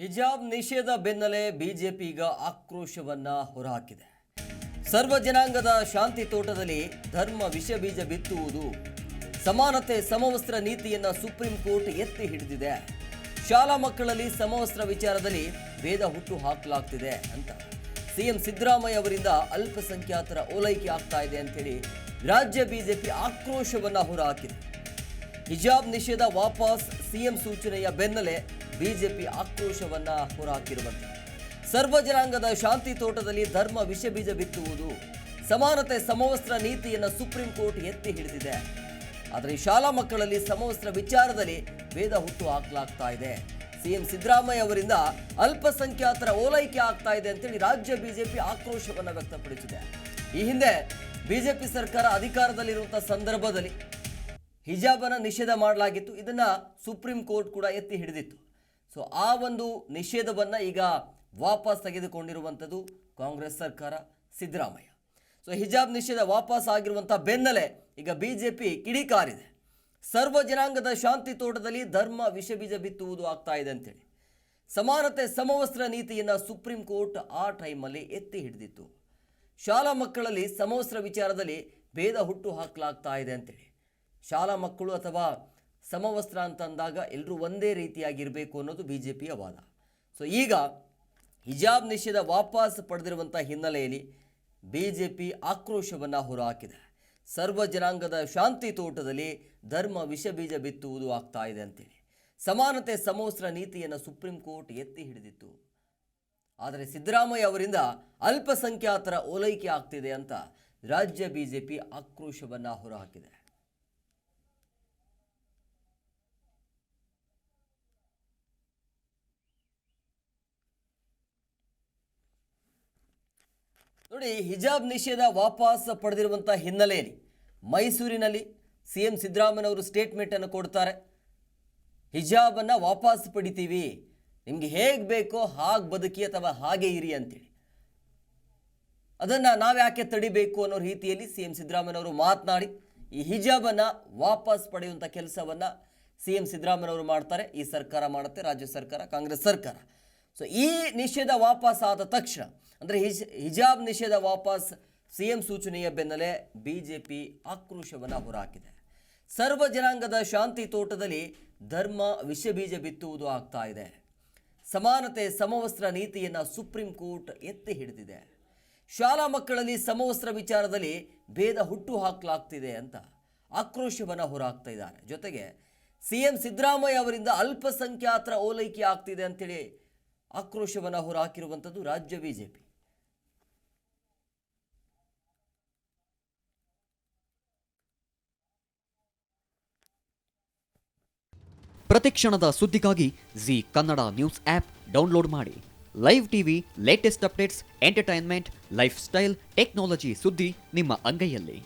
ಹಿಜಾಬ್ ನಿಷೇಧ ಬೆನ್ನಲ್ಲೇ ಬಿಜೆಪಿ ಈಗ ಆಕ್ರೋಶವನ್ನ ಹೊರಹಾಕಿದೆ. ಸರ್ವ ಜನಾಂಗದ ಶಾಂತಿ ತೋಟದಲ್ಲಿ ಧರ್ಮ ವಿಷ ಬೀಜ ಬಿತ್ತುವುದು ಸಮಾನತೆ ಸಮವಸ್ತ್ರ ನೀತಿಯನ್ನ ಸುಪ್ರೀಂ ಕೋರ್ಟ್ ಎತ್ತಿ ಹಿಡಿದಿದೆ. ಶಾಲಾ ಮಕ್ಕಳಲ್ಲಿ ಸಮವಸ್ತ್ರ ವಿಚಾರದಲ್ಲಿ ಭೇದ ಹುಟ್ಟು ಹಾಕಲಾಗ್ತಿದೆ ಅಂತ. ಸಿಎಂ ಸಿದ್ದರಾಮಯ್ಯ ಅವರಿಂದ ಅಲ್ಪಸಂಖ್ಯಾತರ ಓಲೈಕೆ ಆಗ್ತಾ ಇದೆ ಅಂತೇಳಿ ರಾಜ್ಯ ಬಿಜೆಪಿ ಆಕ್ರೋಶವನ್ನ ಹೊರಹಾಕಿದೆ. ಹಿಜಾಬ್ ನಿಷೇಧ ವಾಪಸ್ ಸಿಎಂ ಸೂಚನೆಯ ಬೆನ್ನಲ್ಲೇ ಬಿಜೆಪಿ ಆಕ್ರೋಶವನ್ನ ಹೊರಹಾಕಿರುವಂತೆ. ಸರ್ವ ಜನಾಂಗದ ಶಾಂತಿ ತೋಟದಲ್ಲಿ ಧರ್ಮ ವಿಷ ಬೀಜ ಬಿತ್ತುವುದು ಸಮಾನತೆ ಸಮವಸ್ತ್ರ ನೀತಿಯನ್ನು ಸುಪ್ರೀಂ ಕೋರ್ಟ್ ಎತ್ತಿ ಹಿಡಿದಿದೆ. ಆದರೆ ಶಾಲಾ ಮಕ್ಕಳಲ್ಲಿ ಸಮವಸ್ತ್ರ ವಿಚಾರದಲ್ಲಿ ಭೇದ ಹುಟ್ಟು ಹಾಕಲಾಗ್ತಾ ಇದೆ. ಸಿಎಂ ಸಿದ್ದರಾಮಯ್ಯ ಅವರಿಂದ ಅಲ್ಪಸಂಖ್ಯಾತರ ಓಲೈಕೆ ಆಗ್ತಾ ಇದೆ ಅಂತೇಳಿ ರಾಜ್ಯ ಬಿಜೆಪಿ ಆಕ್ರೋಶವನ್ನು ವ್ಯಕ್ತಪಡಿಸಿದೆ. ಈ ಹಿಂದೆ ಬಿಜೆಪಿ ಸರ್ಕಾರ ಅಧಿಕಾರದಲ್ಲಿರುವಂತಹ ಸಂದರ್ಭದಲ್ಲಿ ಹಿಜಾಬನ್ನು ನಿಷೇಧ ಮಾಡಲಾಗಿತ್ತು. ಇದನ್ನು ಸುಪ್ರೀಂ ಕೋರ್ಟ್ ಕೂಡ ಎತ್ತಿ ಹಿಡಿದಿತ್ತು. ಸೊ ಆ ಒಂದು ನಿಷೇಧವನ್ನು ಈಗ ವಾಪಸ್ ತೆಗೆದುಕೊಂಡಿರುವಂಥದ್ದು ಕಾಂಗ್ರೆಸ್ ಸರ್ಕಾರ, ಸಿದ್ದರಾಮಯ್ಯ. ಸೊ ಹಿಜಾಬ್ ನಿಷೇಧ ವಾಪಸ್ ಆಗಿರುವಂಥ ಬೆನ್ನಲ್ಲೇ ಈಗ ಬಿ ಜೆ ಪಿ ಕಿಡಿಕಾರಿದೆ ಸರ್ವ ಜನಾಂಗದ ಶಾಂತಿ ತೋಟದಲ್ಲಿ ಧರ್ಮ ವಿಷ ಬೀಜ ಬಿತ್ತುವುದು ಆಗ್ತಾ ಇದೆ ಅಂತೇಳಿ. ಸಮಾನತೆ, ಸಮವಸ್ತ್ರ ನೀತಿಯನ್ನು ಸುಪ್ರೀಂ ಕೋರ್ಟ್ ಆ ಟೈಮಲ್ಲಿ ಎತ್ತಿ ಹಿಡಿದಿತ್ತು. ಶಾಲಾ ಮಕ್ಕಳಲ್ಲಿ ಸಮವಸ್ತ್ರ ವಿಚಾರದಲ್ಲಿ ಭೇದ ಹುಟ್ಟು ಹಾಕಲಾಗ್ತಾ ಇದೆ ಅಂತೇಳಿ. ಶಾಲಾ ಮಕ್ಕಳು ಅಥವಾ ಸಮವಸ್ತ್ರ ಅಂತಂದಾಗ ಎಲ್ಲರೂ ಒಂದೇ ರೀತಿಯಾಗಿರಬೇಕು ಅನ್ನೋದು ಬಿ ಜೆ ಪಿಯ ವಾದ. ಸೊ ಈಗ ಹಿಜಾಬ್ ನಿಷೇಧ ವಾಪಸ್ ಪಡೆದಿರುವಂಥ ಹಿನ್ನೆಲೆಯಲ್ಲಿ ಬಿ ಜೆ ಪಿ ಆಕ್ರೋಶವನ್ನು ಹೊರಹಾಕಿದೆ ಸರ್ವ ಜನಾಂಗದ ಶಾಂತಿ ತೋಟದಲ್ಲಿ ಧರ್ಮ ವಿಷ ಬೀಜ ಬಿತ್ತುವುದು ಆಗ್ತಾ ಇದೆ ಅಂತೇಳಿ. ಸಮಾನತೆ ಸಮವಸ್ತ್ರ ನೀತಿಯನ್ನು ಸುಪ್ರೀಂ ಕೋರ್ಟ್ ಎತ್ತಿ ಹಿಡಿದಿತ್ತು. ಆದರೆ ಸಿದ್ದರಾಮಯ್ಯ ಅವರಿಂದ ಅಲ್ಪಸಂಖ್ಯಾತರ ಓಲೈಕೆ ಆಗ್ತಿದೆ ಅಂತ ರಾಜ್ಯ ಬಿ ಜೆ ಪಿ ಆಕ್ರೋಶವನ್ನು ಹೊರಹಾಕಿದೆ ನೋಡಿ, ಹಿಜಾಬ್ ನಿಷೇಧ ವಾಪಸ್ ಪಡೆದಿರುವಂಥ ಹಿನ್ನೆಲೆಯಲ್ಲಿ ಮೈಸೂರಿನಲ್ಲಿ ಸಿ ಎಂ ಸಿದ್ದರಾಮಯ್ಯನವರು ಸ್ಟೇಟ್ಮೆಂಟನ್ನು ಕೊಡ್ತಾರೆ. ಹಿಜಾಬನ್ನು ವಾಪಸ್ ಪಡಿತೀವಿ. ನಿಮಗೆ ಹೇಗೆ ಬೇಕೋ ಹಾಗೆ ಬದುಕಿ ಅಥವಾ ಹಾಗೆ ಇರಿ ಅಂತೇಳಿ. ಅದನ್ನು ನಾವು ಯಾಕೆ ತಡಿಬೇಕು ಅನ್ನೋ ರೀತಿಯಲ್ಲಿ ಸಿ ಎಂ ಸಿದ್ದರಾಮಯ್ಯನವರು ಮಾತನಾಡಿ, ಈ ಹಿಜಾಬನ್ನು ವಾಪಸ್ ಪಡೆಯುವಂಥ ಕೆಲಸವನ್ನು ಸಿ ಎಂ ಸಿದ್ದರಾಮಯ್ಯನವರು ಮಾಡ್ತಾರೆ. ಈ ಸರ್ಕಾರ ಮಾಡುತ್ತೆ, ರಾಜ್ಯ ಸರ್ಕಾರ, ಕಾಂಗ್ರೆಸ್ ಸರ್ಕಾರ. ಸೊ ಈ ನಿಷೇಧ ವಾಪಸ್ ಆದ ತಕ್ಷಣ, ಅಂದರೆ ಹಿಜ್, ಹಿಜಾಬ್ ನಿಷೇಧ ವಾಪಸ್ ಸಿ ಎಂ ಸೂಚನೆಯ ಬೆನ್ನಲ್ಲೇ ಬಿ ಜೆ ಪಿ ಆಕ್ರೋಶವನ್ನು ಹೊರಹಾಕಿದೆ ಸರ್ವ ಜನಾಂಗದ ಶಾಂತಿ ತೋಟದಲ್ಲಿ ಧರ್ಮ ವಿಷಬೀಜ ಬಿತ್ತುವುದು ಆಗ್ತಾ ಇದೆ. ಸಮಾನತೆ, ಸಮವಸ್ತ್ರ ನೀತಿಯನ್ನು ಸುಪ್ರೀಂ ಕೋರ್ಟ್ ಎತ್ತಿ ಹಿಡಿದಿದೆ. ಶಾಲಾ ಮಕ್ಕಳಲ್ಲಿ ಸಮವಸ್ತ್ರ ವಿಚಾರದಲ್ಲಿ ಭೇದ ಹುಟ್ಟು ಹಾಕಲಾಗ್ತಿದೆ ಅಂತ ಆಕ್ರೋಶವನ್ನು ಹೊರಹಾಕ್ತಾ ಇದ್ದಾರೆ. ಜೊತೆಗೆ ಸಿ ಎಂ ಸಿದ್ದರಾಮಯ್ಯ ಅವರಿಂದ ಅಲ್ಪಸಂಖ್ಯಾತರ ಓಲೈಕೆ ಆಗ್ತಿದೆ ಅಂತೇಳಿ ಆಕ್ರೋಶವನ್ನು ಹೊರಹಾಕಿರುವಂಥದ್ದು ರಾಜ್ಯ ಬಿಜೆಪಿ. ಪ್ರತಿಕ್ಷಣದ ಸುದ್ದಿಗಾಗಿ Zee Kannada news app download ಮಾಡಿ. Live TV latest updates entertainment lifestyle technology ಸುದ್ದಿ ನಿಮ್ಮ ಅಂಗೈಯಲ್ಲಿ.